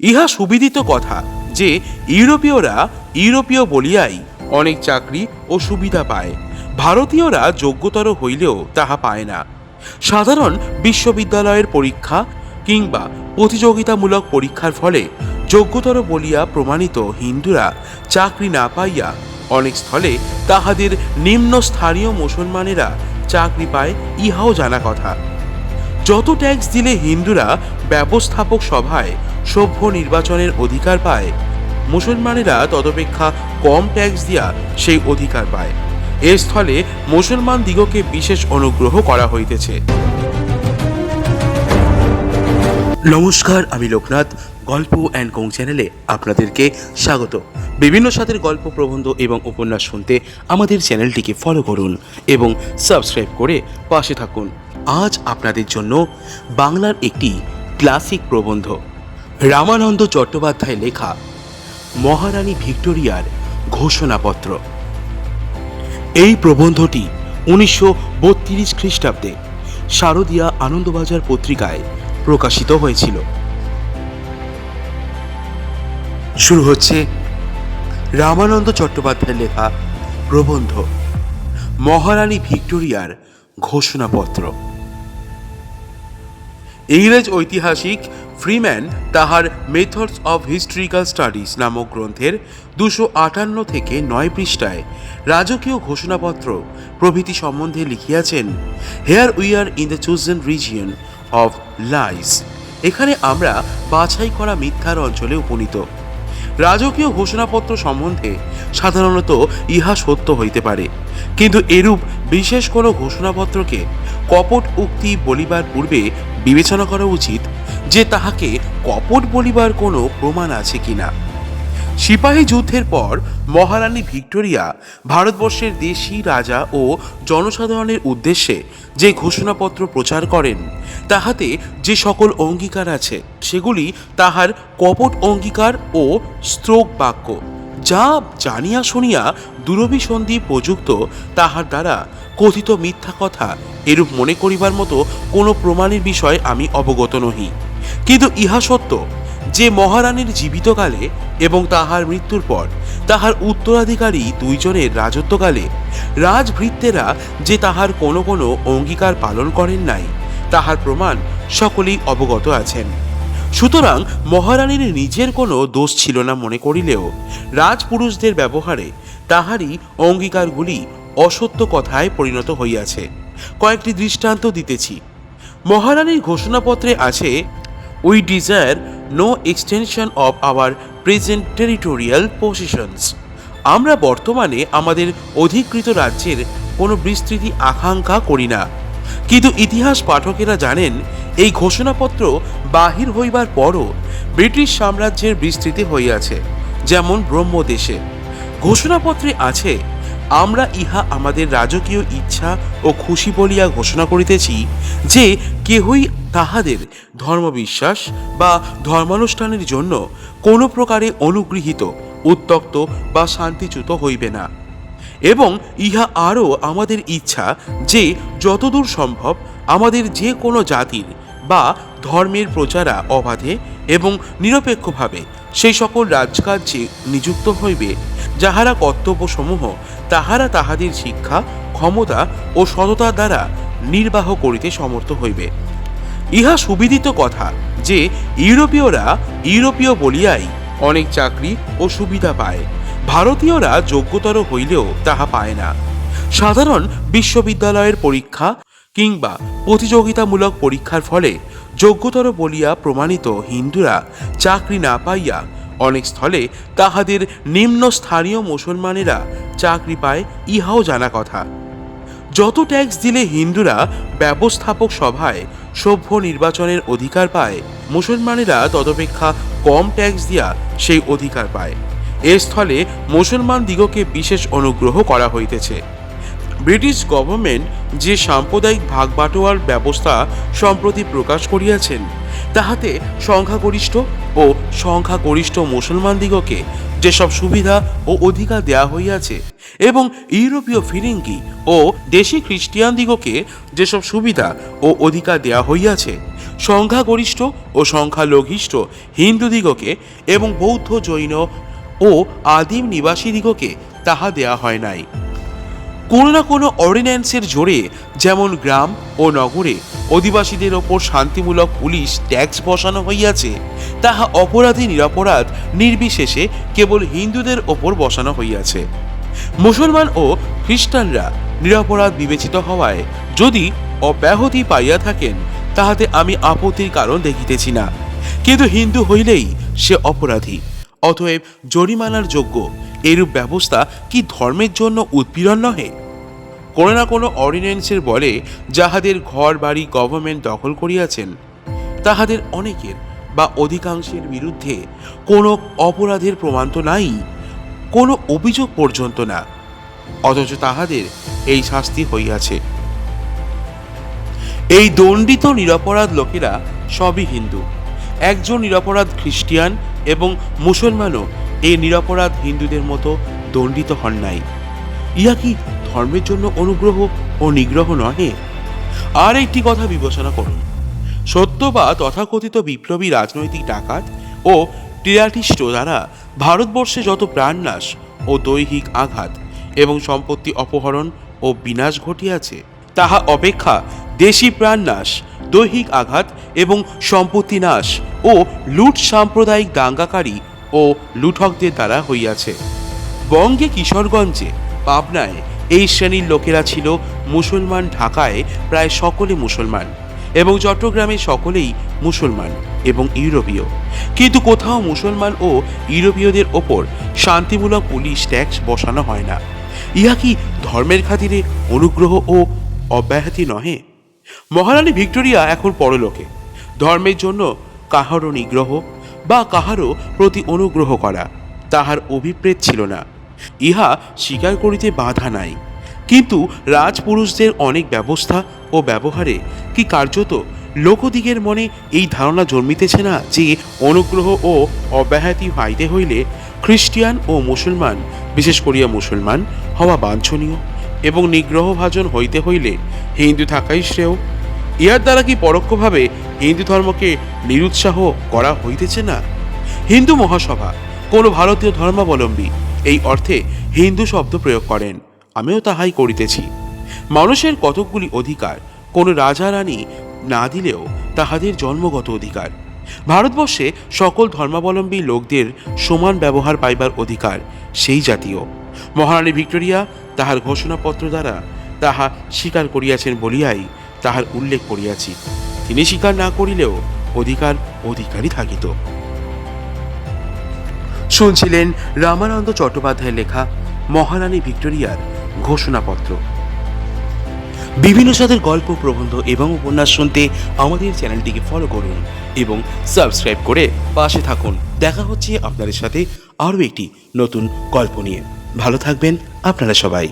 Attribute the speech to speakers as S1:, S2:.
S1: ইহা সুবিদিত কথা যে ইউরোপীয়রা ইউরোপীয় বলিয়াই অনেক চাকরি ও সুবিধা পায়। ভারতীয়রা যোগ্যতর হইলেও তাহা পায় না। সাধারণ বিশ্ববিদ্যালয়ের পরীক্ষা কিংবা প্রতিযোগিতামূলক পরীক্ষার ফলে যোগ্যতর বলিয়া প্রমাণিত হিন্দুরা চাকরি না পাইয়া অনেক স্থলে তাহাদের নিম্ন স্থানীয় মুসলমানেরা চাকরি পায় ইহাও জানা কথা। যত ট্যাক্স দিলে হিন্দুরা ব্যবস্থাপক সভায় সভ্য নির্বাচনের অধিকার পায়। মুসলমানেরা তদপেক্ষা কম ট্যাক্স দিয়া সেই অধিকার পায়। এ স্থলে মুসলমান দিগকে বিশেষ অনুগ্রহ করা হইতেছে। নমস্কার, আমি লোকনাথ। গল্প অ্যান্ড কোং চ্যানেলে আপনাদেরকে স্বাগত। বিভিন্ন সাথের গল্প, প্রবন্ধ এবং উপন্যাস শুনতে আমাদের চ্যানেলটিকে ফলো করুন এবং সাবস্ক্রাইব করে পাশে থাকুন। আজ আপনাদের জন্য বাংলার একটি ক্লাসিক প্রবন্ধ। রামানন্দ চট্টোপাধ্যায় লেখা মহারানী ভিক্টোরিয়ার ঘোষণাপত্র। এই প্রবন্ধটি উনিশশো বত্রিশ খ্রিস্টাব্দে শারদীয়া আনন্দবাজার পত্রিকায় প্রকাশিত হয়েছিল। শুরু হচ্ছে রামানন্দ চট্টোপাধ্যায়ের লেখা প্রবন্ধ, মহারানী ভিক্টোরিয়ার ঘোষণাপত্র। ইংরেজ ঐতিহাসিক ফ্রিম্যান তাহার মেথডস অব হিস্ট্রিক্যাল স্টাডিজ নামক গ্রন্থের দুশো আটান্ন থেকে নয় পৃষ্ঠায় রাজকীয় ঘোষণাপত্র প্রভৃতি সম্বন্ধে লিখিয়াছেন here we are in the chosen region of lies এখানে আমরা বাছাই করা মিথ্যার অঞ্চলে উপনীত। রাজকীয় ঘোষণাপত্র সম্বন্ধে সাধারণত ইহা সত্য হইতে পারে। কিন্তু এরূপ বিশেষ কোনো ঘোষণাপত্রকে কপট উক্তি বলিবার পূর্বে বিবেচনা করা উচিত যে তাহাকে কপট বলিবার কোনো প্রমাণ আছে কিনা। সিপাহী যুদ্ধের পর মহারানী ভিক্টোরিয়া ভারতবর্ষের দেশি রাজা ও জনসাধারণের উদ্দেশ্যে যে ঘোষণাপত্র প্রচার করেন, তাহাতে যে সকল অঙ্গীকার আছে, সেগুলি তাহার কপট অঙ্গীকার ও স্ত্রোক বাক্য। যা জানিয়া শুনিয়া দুরভিসন্ধি প্রযুক্ত তাহার দ্বারা কথিত মিথ্যা কথা এরূপ মনে করিবার মতো কোনো প্রমাণের বিষয় আমি অবগত নহি। কিন্তু ইহা সত্য যে মহারানীর জীবিতকালে এবং তাহার মৃত্যুর পর তাহার উত্তরাধিকারী দুইজনের রাজত্বকালে রাজভৃত্যেরা যে তাহার কোনো কোনো অঙ্গীকার পালন করেন নাই, তাহার প্রমাণ সকলেই অবগত আছেন। সুতরাং মহারানীর নিজের কোনো দোষ ছিল না মনে করিলেও রাজপুরুষদের ব্যবহারে তাহারই অঙ্গীকারগুলি অসত্য কথায় পরিণত হইয়াছে। কয়েকটি দৃষ্টান্ত দিতেছি। মহারানীর ঘোষণাপত্রে আছে we desire no extension of our present territorial positions আমরা বর্তমানে আমাদের অধিকৃত রাজ্যের কোনো বিস্তৃতি আকাঙ্ক্ষা করি না। কিন্তু ইতিহাস পাঠকেরা জানেন, এই ঘোষণাপত্র বাহির হইবার পরও ব্রিটিশ সাম্রাজ্যের বিস্তৃতি হইয়াছে, যেমন ব্রহ্মদেশে। ঘোষণাপত্রে আছে আমরা ইহা আমাদের রাজকীয় ইচ্ছা ও খুশি বলিয়া ঘোষণা করিতেছি যে কেহই তাহাদের ধর্মবিশ্বাস বা ধর্মানুষ্ঠানের জন্য কোনো প্রকারে অনুগৃহীত, উত্তক্ত বা শান্তিচ্যুত হইবে না। এবং ইহা আরও আমাদের ইচ্ছা যে যতদূর সম্ভব আমাদের যে কোনো জাতির বা ধর্মের প্রচারা অবাধে এবং নিরপেক্ষভাবে সেই সকল রাজকার্যে নিযুক্ত হইবে যাহারা কর্তব্যসমূহ, তাহারা তাহাদের শিক্ষা, ক্ষমতা ও সততা দ্বারা নির্বাহ করিতে সমর্থ হইবে। ইহা সুবিদিত কথা যে, ইউরোপীয়রা ইউরোপীয় বলিয়াই অনেক চাকরি ও সুবিধা পায়। ভারতীয়রা যোগ্যতর হইলেও তাহা পায় না। সাধারণ বিশ্ববিদ্যালয়ের পরীক্ষা কিংবা প্রতিযোগিতামূলক পরীক্ষার ফলে যোগ্যতর বলিয়া প্রমাণিত হিন্দুরা চাকরি না পাইয়া অনেক স্থলে তাহাদের নিম্ন স্থানীয় মুসলমানেরা চাকরি পায়, ইহাও জানা কথা। যত ট্যাক্স দিলে হিন্দুরা ব্যবস্থাপক সভায় সভ্য নির্বাচনের অধিকার পায়, মুসলমানেরা তদপেক্ষা কম ট্যাক্স দিয়া সেই অধিকার পায়। এ স্থলে মুসলমান দিগকে বিশেষ অনুগ্রহ করা হইতেছে। ব্রিটিশ গভর্নমেন্ট যে সাম্প্রদায়িক ভাগবাটোয়ার ব্যবস্থা সম্প্রতি প্রকাশ করিয়াছেন, তাহাতে সংখ্যাগরিষ্ঠ ও সংখ্যাগরিষ্ঠ মুসলমান দিগকে যেসব সুবিধা ও অধিকার দেয়া হইয়াছে এবং ইউরোপীয় ফিরিঙ্গি ও দেশি খ্রিস্টিয়ান দিগকে যেসব সুবিধা ও অধিকার দেয়া হইয়াছে, সংখ্যাগরিষ্ঠ ও সংখ্যালঘিষ্ঠ হিন্দুদিগকে এবং বৌদ্ধ জৈন ও আদিম নিবাসীদিগকে তাহা দেয়া হয় নাই। কোনো না কোনো অর্ডিন্যান্সের জোরে, যেমন গ্রাম ও নগরে, অধিবাসীদের ওপর শান্তিমূলক পুলিশ ট্যাক্স বসানো হইয়াছে, তাহা অপরাধী নিরপরাধ নির্বিশেষে কেবল হিন্দুদের ওপর বসানো হইয়াছে। মুসলমান ও খ্রিস্টানরা নিরাপরাধ বিবেচিত হওয়ায়, যদি অব্যাহতি পাইয়া থাকেন, তাহাতে আমি আপত্তির কারণ দেখিতেছি না। কিন্তু হিন্দু হইলেই সে অপরাধী। অতএব জরিমানার যোগ্য এরূপ ব্যবস্থা কি ধর্মের জন্য উৎপীড়ন নহে? কোনো না কোনো অর্ডিন্যান্সের বলে যাহাদের ঘর, বাড়ি গভর্নমেন্ট দখল করিয়াছেন, তাহাদের অনেকের বা অধিকাংশের বিরুদ্ধে কোনো অপরাধের প্রমাণ তো নাই, কোনো অভিযোগ পর্যন্ত না, অথচ তাহাদের এই শাস্তি হইয়াছে। এই দণ্ডিত নিরপরাধ লোকেরা সবই হিন্দু। একজন নিরপরাধ খ্রিস্টিয়ান এবং মুসলমানও এই নিরপরাধ হিন্দুদের মতো দণ্ডিত হন নাই। ইহা কি ধর্মের জন্য অনুগ্রহ ও নিগ্রহ নহে? আর একটি কথা বিবেচনা করুন। সত্য বা তথাকথিত বিপ্লবী রাজনৈতিক ডাকাত ও টিরাটিস্ট দ্বারা ভারতবর্ষে যত প্রাণনাশ ও দৈহিক আঘাত এবং সম্পত্তি অপহরণ ও বিনাশ ঘটিয়াছে, তাহা অপেক্ষা দেশি প্রাণনাশ দৈহিক আঘাত এবং সম্পত্তি নাশ ও লুট সাম্প্রদায়িক দাঙ্গাকারী ও লুঠকদের দ্বারা হইয়াছে। বঙ্গে কিশোরগঞ্জে, পাবনায় এই শ্রেণির লোকেরা ছিল মুসলমান ঢাকায় প্রায় সকলে মুসলমান এবং চট্টগ্রামে সকলেই মুসলমান এবং ইউরোপীয়। কিন্তু কোথাও মুসলমান ও ইউরোপীয়দের ওপর শান্তিমূলক পুলিশ ট্যাক্স বসানো হয় না। ইহা কি ধর্মের খাতিরে অনুগ্রহ ও অব্যাহতি নহে? মহারানী ভিক্টোরিয়া এখন পরলোকে। ধর্মের জন্য কাহারও নিগ্রহ বা কাহারও প্রতি অনুগ্রহ করা তাহার অভিপ্রেত ছিল না। ইহা স্বীকার করিতে বাধা নাই। কিন্তু রাজপুরুষদের অনেক ব্যবস্থা ও ব্যবহারে কি কার্যত লোকদিগের মনে এই ধারণা জন্মিতেছে না যে অনুগ্রহ ও অব্যাহতি পাইতে হইলে খ্রিস্টিয়ান ও মুসলমান, বিশেষ করিয়া মুসলমান, হওয়া বাঞ্ছনীয় এবং নিগ্রহভাজন হইতে হইলে হিন্দু থাকাই শ্রেয়। ইহার দ্বারা কি পরোক্ষভাবে হিন্দু ধর্মকে নিরুৎসাহ করা হইতেছে না? হিন্দু মহাসভা, কোনো ভারতীয় ধর্মাবলম্বী এই অর্থে হিন্দু শব্দ প্রয়োগ করেন। আমিও তাহাই করিতেছি। মানুষের কতকগুলি অধিকার কোনো রাজা রানী না দিলেও তাহাদের জন্মগত অধিকার। ভারতবর্ষে সকল ধর্মাবলম্বী লোকদের সমান ব্যবহার পাইবার অধিকার সেই জাতীয়। মহারানী ভিক্টোরিয়া তাহার ঘোষণাপত্র দ্বারা তাহা স্বীকার করিয়াছেন বলিয়াই তাহার উল্লেখ করিয়াছি। তিনি স্বীকার না করিলেও অধিকার অধিকারই থাকিত। শুনছিলেন রামানন্দ চট্টোপাধ্যায়ের লেখা মহারানী ভিক্টোরিয়ার ঘোষণাপত্র। বিভিন্ন সাথের গল্প, প্রবন্ধ এবং উপন্যাস শুনতে আমাদের চ্যানেলটিকে ফলো করুন এবং সাবস্ক্রাইব করে পাশে থাকুন। দেখা হচ্ছে আপনাদের সাথে আরও একটি নতুন গল্প নিয়ে। ভালো থাকবেন আপনারা সবাই।